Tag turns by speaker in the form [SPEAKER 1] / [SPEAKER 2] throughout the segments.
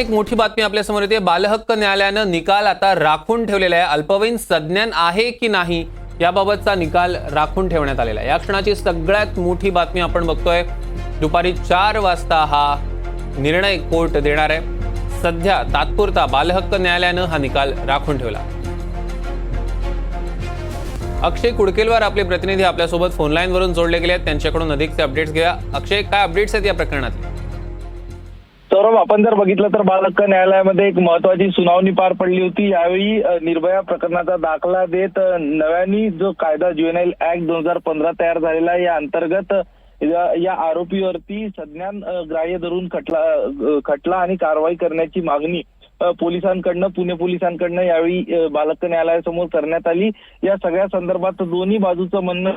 [SPEAKER 1] एक मोठी बातमी आपल्यासमोर येते. बालहक्क न्यायालयानं निकाल आता राखून ठेवलेला आहे. अल्पवयीन संज्ञान आहे की नाही याबाबतचा निकाल राखून ठेवण्यात आलेला आहे. या क्षणाची सगळ्यात मोठी बातमी आपण बघतोय. दुपारी चार वाजता हा निर्णय कोर्ट देणार आहे. सध्या तात्पुरता बालहक्क न्यायालयानं हा निकाल राखून ठेवला. अक्षय कुडकेलवार आपले प्रतिनिधी आपल्यासोबत फोनलाईनवरून जोडले गेले आहेत. त्यांच्याकडून अधिकचे अपडेट्स घ्या अक्षय काय अपडेट्स आहेत या प्रकरणातले?
[SPEAKER 2] सौरभ आपण जर बघितलं तर बालहक्क न्यायालयामध्ये एक महत्वाची सुनावणी पार पडली होती. यावेळी निर्भया प्रकरणाचा दाखला देत नव्याने जो कायदा ज्युएनएल ऍक्ट दोन हजार पंधरा तयार झालेला आहे या अंतर्गत या- आरोपीवरती संज्ञान ग्राह्य धरून खटला खटला आणि कारवाई करण्याची मागणी पोलिसांकडनं पुणे पोलिसांकडनं यावेळी बालहक्क न्यायालयासमोर करण्यात आली. या सगळ्या संदर्भात दोन्ही बाजूचं म्हणणं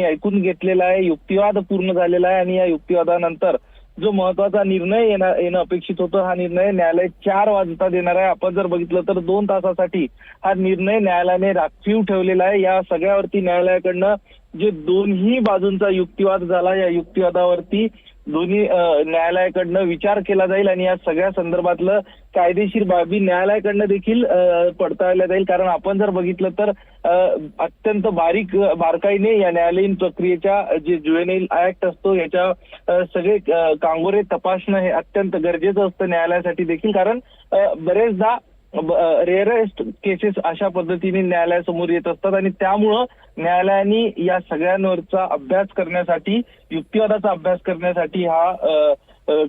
[SPEAKER 2] ऐकून घेतलेलं आहे. युक्तिवाद पूर्ण झालेला आहे आणि या युक्तिवादानंतर जो महत्त्वाचा निर्णय येणं अपेक्षित होतं हा निर्णय न्यायालय चार वाजता देणार आहे. आपण जर बघितलं तर दोन तासासाठी हा निर्णय न्यायालयाने राखीव ठेवलेला आहे. या सगळ्यावरती न्यायालयाकडनं जे दोन्ही बाजूंचा युक्तिवाद झाला या युक्तिवादावरती दोन्ही न्यायालयाकडनं विचार केला जाईल आणि या सगळ्या संदर्भातलं कायदेशीर बाबी न्यायालयाकडनं देखील पडताळल्या जाईल. कारण आपण जर बघितलं तर अत्यंत बारीक बारकाईने या न्यायालयीन प्रक्रियेच्या जे ज्युएनाईल ऍक्ट असतो याच्या सगळे कांगोरे तपासणं हे अत्यंत गरजेचं असतं न्यायालयासाठी देखील. कारण बरेचदा रेअरेस्ट केसेस अशा पद्धतीने न्यायालयासमोर येत असतात आणि त्यामुळं न्यायालयाने या सगळ्यांवरचा अभ्यास करण्यासाठी युक्तिवादाचा अभ्यास करण्यासाठी हा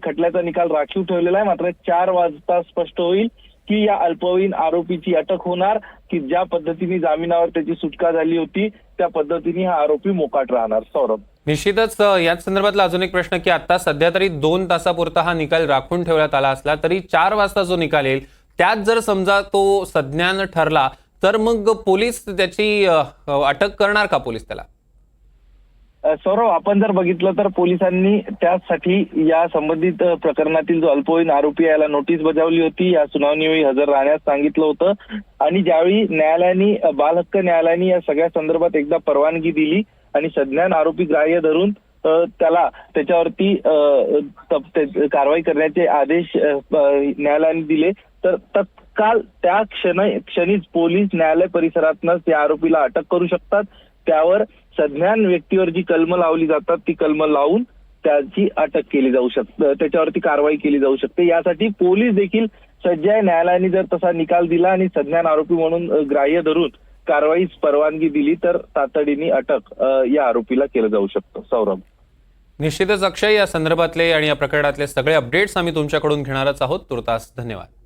[SPEAKER 2] खटल्याचा निकाल राखीव ठेवलेला आहे. मात्र चार वाजता स्पष्ट होईल की या अल्पवयीन आरोपीची अटक होणार की ज्या पद्धतीने जामिनावर त्याची सुटका झाली होती त्या पद्धतीने हा आरोपी मोकाट राहणार. सौरभ.
[SPEAKER 1] निश्चितच याच संदर्भातला अजून एक प्रश्न की आता सध्या तरी दोन तासापुरता हा निकाल राखून ठेवण्यात आला असला तरी चार वाजता जो निकाल येईल त्यात जर समजा तो संज्ञान ठरला तर मग पोलीस त्याची अटक करणार का पोलीस त्याला?
[SPEAKER 2] सौरव आपण जर बघितलं तर पोलिसांनी त्यासाठी या संबंधित प्रकरणातील जो अल्पवयीन आरोपी याला नोटीस बजावली होती. या सुनावणीवेळी हजर राहण्यास सांगितलं होतं. आणि ज्यावेळी न्यायालयाने बालहक्क न्यायालयाने या सगळ्या संदर्भात एकदा परवानगी दिली आणि संज्ञान आरोपी ग्राह्य धरून त्याला त्याच्यावरती कारवाई करण्याचे आदेश न्यायालयाने दिले तर तत्काल त्या क्षण क्षणीच पोलीस न्यायालय परिसरातनच त्या आरोपीला अटक करू शकतात. त्यावर सज्ञान व्यक्तीवर जी कलम लावली जातात ती कलम लावून त्याची अटक केली जाऊ शकते त्याच्यावरती कारवाई केली जाऊ शकते. यासाठी पोलीस देखील सज्ज आहे न्यायालयाने जर तसा निकाल दिला आणि सज्ञान आरोपी म्हणून ग्राह्य धरून कारवाईस परवानगी दिली तर तातडीने अटक या आरोपीला केलं जाऊ शकतं. सौरभ.
[SPEAKER 1] निश्चितच अक्षय या संदर्भातले आणि या प्रकरणातले सगळे अपडेट्स आम्ही तुमच्याकडून घेणारच आहोत. तुर्तास धन्यवाद.